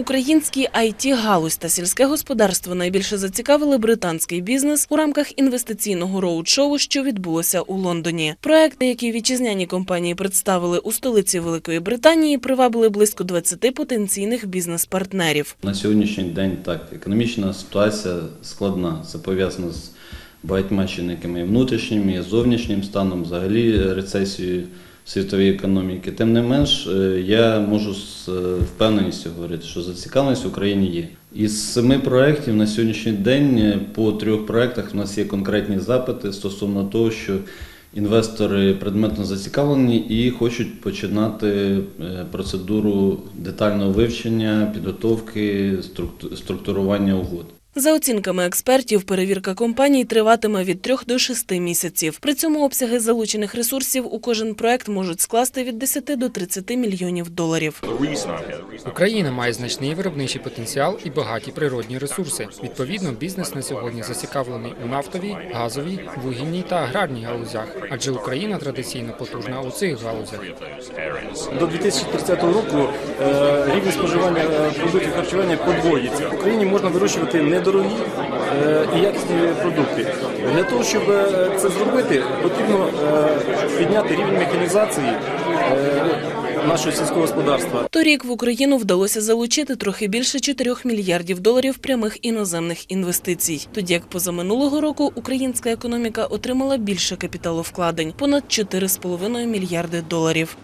Український it галузь та сільське господарство найбільше зацікавили британський бізнес у рамках інвестиційного роуд-шоу, що відбулося у Лондоні. Проекти, які вітчизняні компанії представили у столиці Великої Британії, привабили близько 20 потенційних бізнес-партнерів. На сьогоднішній день так, економічна ситуація складна. Це пов'язано з багатьма чинниками і внутрішнім, і зовнішнім станом, взагалі рецесією світової економіки. Тим не менш, е, я можу з е, впевненістю говорити, що зацікавленість в Україні є. Із семи проєктів на сьогоднішній день е, по трьох проєктах в нас є конкретні запити стосовно того, що інвестори предметно зацікавлені і хочуть починати е, процедуру детального вивчення, підготовки, структурування угод. За оцінками експертів, перевірка компаній триватиме від 3 до 6 місяців. При цьому обсяги залучених ресурсів у кожен проект можуть скласти від 10 до 30 мільйонів доларів. Україна має значний виробничий потенціал і багаті природні ресурси. Відповідно, бізнес на сьогодні зацікавлений у нафтовій, газовій, вугільній та аграрній галузях, адже Україна традиційно потужна у цих галузях. До 2030 року е, рівень споживання е, продуктів харчування подвоїться. В Україні можна вирощувати недорогі е, і якісні продукти. Для того, щоб е, це зробити, потрібно е, підняти рівень механізації нашого сільського господарства. Торік в Україну вдалося залучити трохи більше 4 мільярдів доларів прямих іноземних інвестицій. Тоді як позаминулого року українська економіка отримала більше капіталовкладень понад 4,5 мільярди доларів.